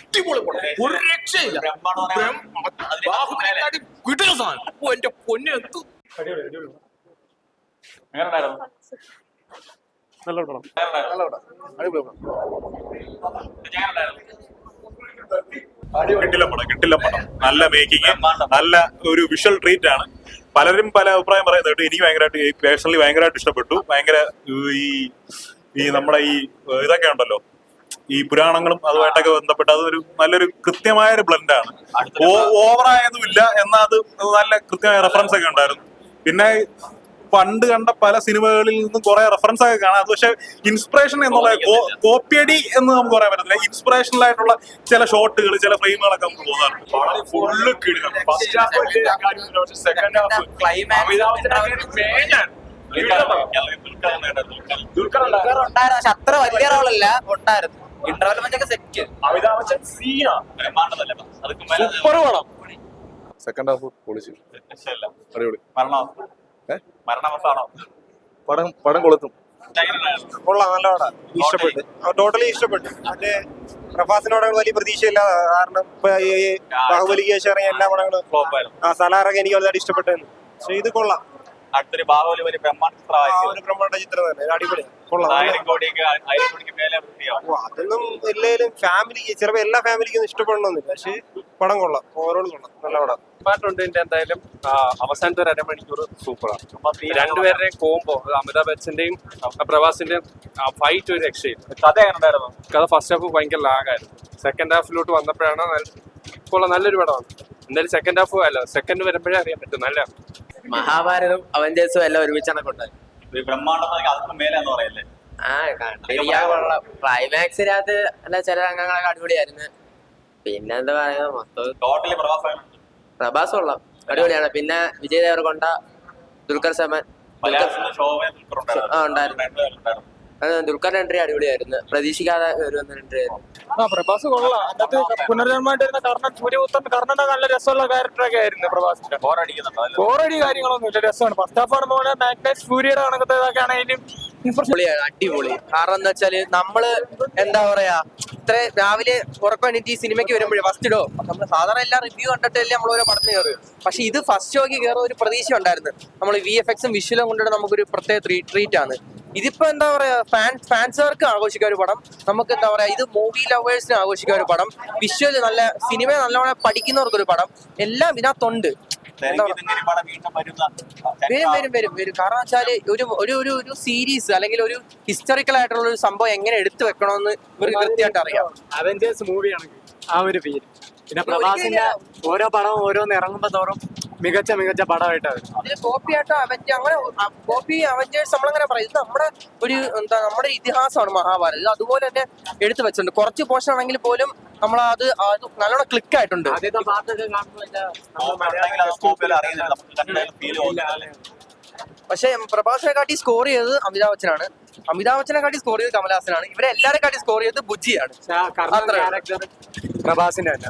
അടിപൊളി പടം. ഒരു രക്ഷയില്ല. ബാഹുബലിയെക്കാട്ടി കിടിലൻ സാധനം. ഓ എന്റെ പൊന്നെ നല്ല പടം. നല്ല പടം. അടിപൊളി? കിട്ടില്ല പടം കിട്ടില്ല പടം. നല്ല മേക്കിംഗ് നല്ല ഒരു വിഷ്വൽ ട്രീറ്റ് ആണ്. പലരും പല അഭിപ്രായം പറയുന്നത് കേട്ടോ എനിക്ക് ഭയങ്കരമായിട്ട് പേഴ്സണലി ഭയങ്കരമായിട്ട് ഇഷ്ടപ്പെട്ടു. ഭയങ്കര ഈ ഈ നമ്മുടെ ഈ ഇതൊക്കെ ഉണ്ടല്ലോ. ഈ പുരാണങ്ങളും അതുമായിട്ടൊക്കെ ബന്ധപ്പെട്ട് അതൊരു നല്ലൊരു കൃത്യമായ ഒരു ബ്ലെൻഡ് ആണ് ഓവറായതുമില്ല എന്നാൽ അത് നല്ല കൃത്യമായ റെഫറൻസ് ഒക്കെ ഉണ്ടായിരുന്നു. പിന്നെ പണ്ട് കണ്ട പല സിനിമകളിൽ നിന്നും കുറെ റെഫറൻസ് ഒക്കെ കാണാം. അത് പക്ഷെ ഇൻസ്പിറേഷൻ എന്നുള്ള കോപ്പിയടി എന്ന് നമുക്ക് പറയാൻ പറ്റത്തില്ല. ഇൻസ്പിറേഷണൽ ആയിട്ടുള്ള ചില ഷോട്ടുകൾ ചില ഫ്രെയിമുകളൊക്കെ നമുക്ക് തോന്നാറുണ്ട്. ദുൽഖർ ഉണ്ടായിരുന്നു. അത്ര വലിയ റോളല്ല ഉണ്ടായിരുന്നു. ഇന്റർവെൽ മറ്റൊക്കെ സെറ്റ് അമിതാഭ് ബച്ചൻ സീന? അതൊക്കെ സൂപ്പർ വേണം. സെക്കൻഡ് ഹാഫ് പൊളിച്ചു. അടിപൊളി? പടം പടം കൊളുത്തും? കൊള്ളാം നല്ല പടാ ഇഷ്ടപ്പെട്ടു ടോട്ടലി ഇഷ്ടപ്പെട്ടു. മറ്റേ പ്രഭാസിനോട് വലിയ പ്രതീക്ഷയില്ല കാരണം ഇപ്പൊ ഈ ഈ ബാഹുബലിക്ക് ശേഷം ഇറങ്ങിയ എല്ലാ പടങ്ങളും ആയിരുന്നു. ആ സലാറൊക്കെ എനിക്ക് വളരെ ഇഷ്ടപ്പെട്ടു പക്ഷെ ഇത് കൊള്ളാം. അടുത്തൊരു ബാഹുബലി ഒരു ബ്രഹ്മാണ്ഡ ബ്രഹ്മാണ്ഡ ചിത്രം തന്നെ. അടിപൊളി. കൊള്ളാം. ആയിരം കോടിയൊക്കെ ആയിരം കോടിക്ക് മേലെ ഓ, അതൊന്നും എല്ലാവരും ഫാമിലിക്ക് ചെറുപ്പം എല്ലാ ഫാമിലിക്കും ഇഷ്ടപ്പെടണമെന്നില്ല പക്ഷെ പടം കൊള്ളാം. ഓവറോൾ കൊള്ളാം. നല്ല പടം. പാട്ടുണ്ട് എന്തായാലും. അവസാനത്തെ ഒരു അരമണിക്കൂർ സൂപ്പറാണ് രണ്ടുപേരുടെയും കോംബോ അമിതാഭ് ബച്ചന്റെയും പ്രവാസിന്റെയും ഫൈറ്റ് ഒരു രക്ഷയില്ല. കഥ എങ്ങനെയുണ്ടായിരുന്നു കഥ ഫസ്റ്റ് ഹാഫ് ഭയങ്കര ലാഗായിരുന്നു സെക്കൻഡ് ഹാഫിലോട്ട് വന്നപ്പോഴാണ് ഇപ്പോൾ കൊള്ളാം നല്ലൊരു പടമാണ്. എന്തായാലും സെക്കൻഡ് ഹാഫ് അല്ല സെക്കൻഡ് വരുമ്പോഴേ അറിയാൻ പറ്റും. നല്ല മഹാഭാരതം അവഞ്ചേഴ്സും എല്ലാം ഒരുമിച്ചാണ് കൊണ്ടുപോയത്. ബ്രഹ്മാണ്ടം അതിന് മേലെന്ന് പറഞ്ഞാൽ ആ കണ്ടിരിക്കാനുള്ള ക്ലൈമാക്സിനകത്ത് അല്ല ചില രംഗങ്ങളൊക്കെ അടിപൊളിയായിരുന്നു. പിന്നെ എന്താ പറയുക മൊത്തം ടോട്ടലി പ്രഭാസ് കൊള്ളാം. അടിപൊളിയാണ്. പിന്നെ വിജയ് ദേവർകൊണ്ട ദുൽഖർ സൽമാൻ ആ, ഉണ്ടായിരുന്നു. അത് ദുൽഖർ എൻട്രി അടിപൊളിയായിരുന്നു. പ്രതീക്ഷിക്കാതെ ഒരു എൻട്രി ആയിരുന്നു. ആ പ്രഭാസ് കൊള്ളാം. അതിനകത്ത് പുനർജന്മമായിട്ട് വരുന്ന കർണൻ സൂര്യപുത്രൻ കർണന്റെ നല്ല രസമുള്ള ക്യാരക്ടറൊക്കെ ആയിരുന്നു പ്രഭാസിന്റെ. ബോറടിക്കുന്നുണ്ടോ അല്ലേ? ബോറടി കാര്യങ്ങളൊന്നും ഇല്ല രസമാണ്. ഫസ്റ്റ് ഹാഫ് ആണ് പോലെ മാഗ്നൈസ് സൂര്യയുടെ കണക്കത്തേതൊക്കെ ആണെങ്കിലും അടിപൊളിയാണ് അടിപൊളി. കാരണം എന്താ വെച്ചാൽ നമ്മൾ എന്താ പറയാ ഇത്ര രാവിലെ ഉറക്കം ഈ സിനിമയ്ക്ക് വരുമ്പോഴേ ഫസ്റ്റ് ഡോ നമ്മൾ സാധാരണ എല്ലാ റിവ്യൂ കണ്ടിട്ടല്ലേ നമ്മൾ ഓരോ പടത്തിന് കയറുക പക്ഷെ ഇത് ഫസ്റ്റ് ഷോക്ക് കയറുന്ന ഒരു പ്രതീക്ഷ ഉണ്ടായിരുന്നു നമ്മൾ വി എഫ് എക്സും വിഷ്വലും കൊണ്ടിട്ട് നമുക്കൊരു പ്രത്യേക ട്രീറ്റ് ആണ്. ഇതിപ്പോ എന്താ പറയാ ഫാൻസ് ഫാൻസുകാർക്ക് ആഘോഷിക്കാൻ ഒരു പടം. നമുക്ക് എന്താ പറയാ ഇത് മൂവി ലവേഴ്സിന് ആഘോഷിക്കാൻ ഒരു പടം. വിശ്വൽ നല്ല സിനിമ നല്ലവണ്ണം പഠിക്കുന്നവർക്കൊരു പടം. എല്ലാം ഇതിനകത്തുണ്ട്. വരും വരും വരും വരും കാരണം വെച്ചാൽ ഒരു ഒരു ഒരു ഒരു സീരീസ് അല്ലെങ്കിൽ ഒരു ഹിസ്റ്റോറിക്കൽ ആയിട്ടുള്ള ഒരു സംഭവം എങ്ങനെ എടുത്തു വെക്കണമെന്ന് ഇവർക്ക് കൃത്യമായിട്ട് അറിയാം. അവഞ്ചേഴ്സ് മൂവിയാണ് ആ ഒരു പേര് പിന്നെ പ്രഭാസിന്റെ ഓരോ പടവും ഓരോന്ന് ഇറങ്ങുമ്പോ തോറും മികച്ച മികച്ച പടമായിട്ടാണ്. ഇതിന് കോപ്പി ആയിട്ട് അവഞ്ച് അങ്ങനെ കോപ്പി അവഞ്ചേഴ്സ് നമ്മളങ്ങനെ പറയും. ഇത് നമ്മുടെ ഒരു എന്താ നമ്മുടെ ഇതിഹാസമാണ് മഹാഭാരത്. ഇത് അതുപോലെ തന്നെ എടുത്തു വെച്ചിട്ടുണ്ട്. കുറച്ച് പോർഷൻ ആണെങ്കിൽ പോലും നമ്മൾ അത് അത് നല്ലോണം ക്ലിക്ക് ആയിട്ടുണ്ട്. പക്ഷെ പ്രഭാസിനെ കാട്ടി സ്കോർ ചെയ്തത് അമിതാഭ് ബച്ചനാണ്. അമിതാഭ് ബച്ചനെ കാട്ടി സ്കോർ ചെയ്തത് കമലഹാസനാണ്. ഇവരെ എല്ലാരെ കാട്ടി സ്കോർ ചെയ്തത് ബുജിയാണ് പ്രഭാസിന്റെ അല്ല